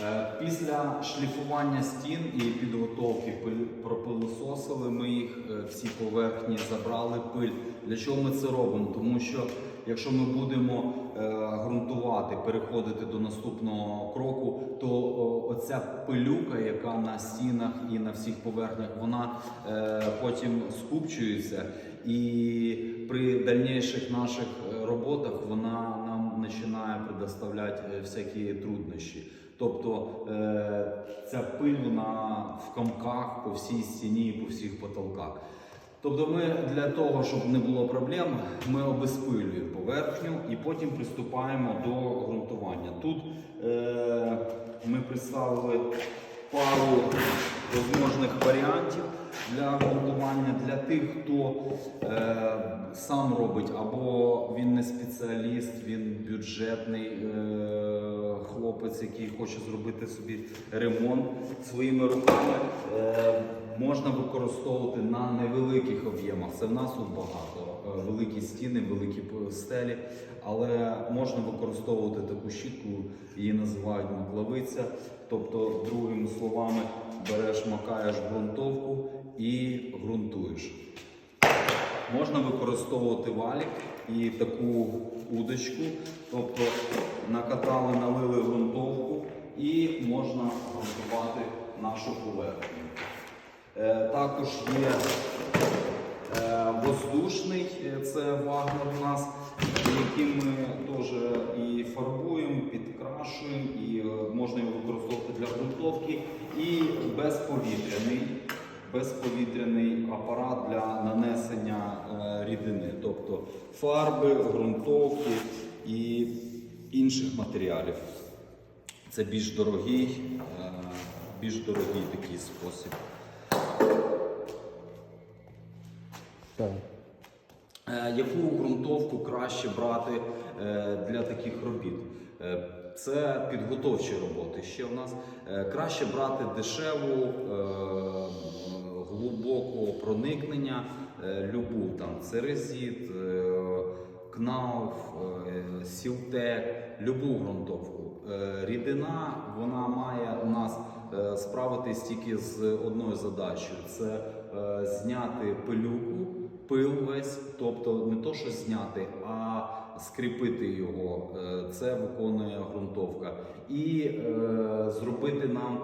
Е, Після шліфування стін і підготовки пропилососили ми їх е, всі поверхні, забрали пиль. Для чого ми це робимо? Тому що якщо ми будемо е, ґрунтувати, переходити до наступного кроку, то оця пилюка, яка на стінах і на всіх поверхнях, вона потім скупчується, і при дальніших наших роботах вона нам починає предоставляти е, всякі труднощі. Тобто е, ця пиль вона в камках по всій стіні по всіх потолках. Тобто ми для того, щоб не було проблем, ми обезпилюємо поверхню і потім приступаємо до ґрунтування. Тут е, ми представили пару можливих варіантів для грунтування для тих, хто е, сам робить, або він не спеціаліст, він бюджетний е, хлопець, який хоче зробити собі ремонт своїми руками. Е, можна використовувати на невеликих об'ємах. Це в нас тут багато. Е, Великі стіни, великі стелі, але можна використовувати таку щітку, її називають маклавиця. Тобто, другими словами, береш, макаєш ґрунтовку і ґрунтуєш. Можна використовувати валік і таку удочку, тобто накатали, налили ґрунтовку і можна ґрунтувати нашу поверхню. Е, також є е, воздушний, е, це вагнер у нас, яким ми теж і фарбуємо, підкрашуємо, і можна його використовувати для ґрунтовки, і безповітряний безповітряний апарат для нанесення рідини, тобто фарби, ґрунтовки і інших матеріалів. Це більш дорогий, більш дорогий такий спосіб. Так. Е, Яку ґрунтовку краще брати е, для таких робіт? Е, Це підготовчі роботи. Ще в нас краще брати дешеву, глибокого проникнення, любу там церезіт, кнауф, сілтек, любу ґрунтовку. Рідина вона має у нас справитись тільки з одною задачею: це зняти пилюку пил весь, тобто не то, що зняти, а скріпити його. Е, Це виконує ґрунтовка. І е, зробити нам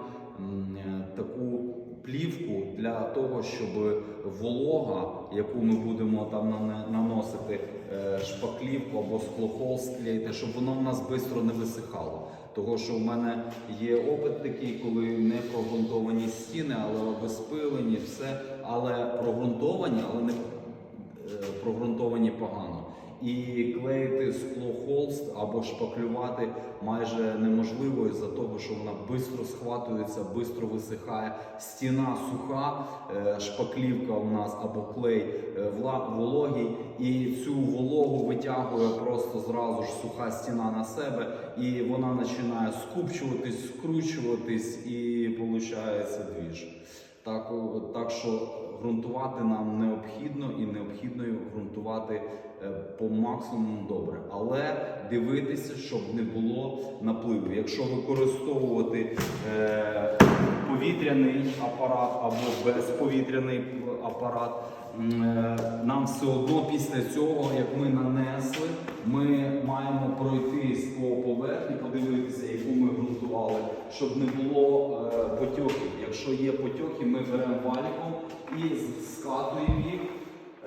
е, таку плівку для того, щоб волога, яку ми будемо там наносити е, шпаклівку або склохолст клеїти, щоб воно в нас швидко не висихало. Того, що в мене є опит такий, коли не прогрунтовані стіни, але обезпилені, все, але прогрунтовані, але не прогрунтовані погано. І клеїти скло холст або шпаклювати майже неможливо із-за того, що вона швидко схватується, швидко висихає. Стіна суха, е, шпаклівка у нас або клей е, вологий, і цю вологу витягує просто зразу ж суха стіна на себе, і вона починає скупчуватись, скручуватись, і виходить двіж. Так, так що ґрунтувати нам необхідно і необхідно ґрунтувати е, по максимуму добре. Але дивитися, щоб не було напливу. Якщо використовувати е, повітряний апарат або безповітряний апарат, е, нам все одно після цього, як ми нанесли, ми маємо пройтись по поверхні, подивитися, яку ми ґрунтували, щоб не було е, потьоків. Якщо є потьоки, ми беремо валіком і скатуємо їх,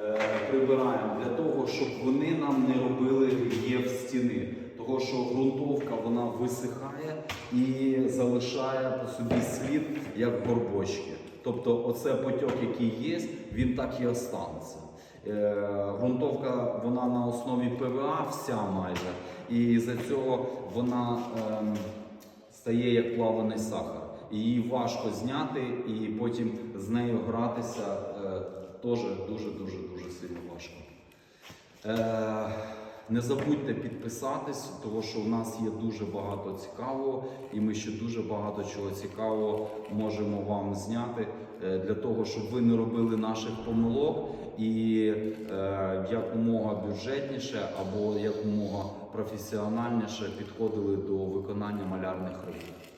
е, прибираємо для того, щоб вони нам не робили рельєф стіни. Того, що ґрунтовка вона висихає і залишає по собі слід, як горбочки. Тобто, оце потьок, який є, він так і останеться. Е, Ґрунтовка вона на основі ПВА вся майже, і за цього вона ем, стає як плаваний сахар. Її важко зняти і потім з нею гратися е, теж дуже дуже дуже сильно важко. Е, не забудьте підписатись, тому що у нас є дуже багато цікавого, і ми ще дуже багато чого цікавого можемо вам зняти е, для того, щоб ви не робили наших помилок і е, якомога бюджетніше або якомога професіональніше підходили до виконання малярних робіт.